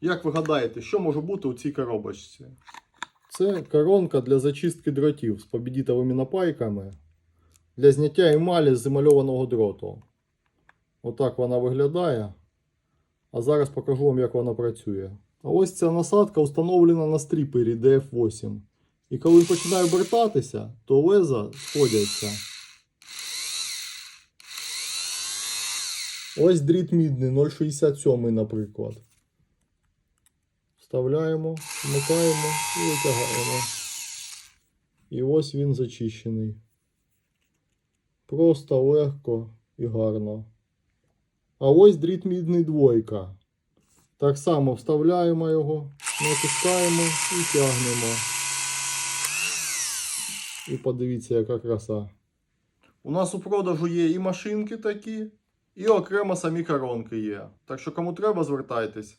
Як ви гадаєте, що може бути у цій коробочці? Це коронка для зачистки дротів з побідітовими напайками для зняття емалі з емальованого дроту. Отак вона виглядає. А зараз покажу вам, як вона працює. А ось ця насадка встановлена на стріпері DF8. І коли він починає обертатися, то леза сходяться. Ось дріт мідний 0,67, наприклад. Вставляємо, вмикаємо і витягаємо. І ось він зачищений. Просто легко і гарно. А ось дріт мідний двойка. Так само вставляємо його, натискаємо і тягнемо. І подивіться, яка краса. У нас у продажу є і машинки такі, і окремо самі коронки є. Так що кому треба, звертайтесь.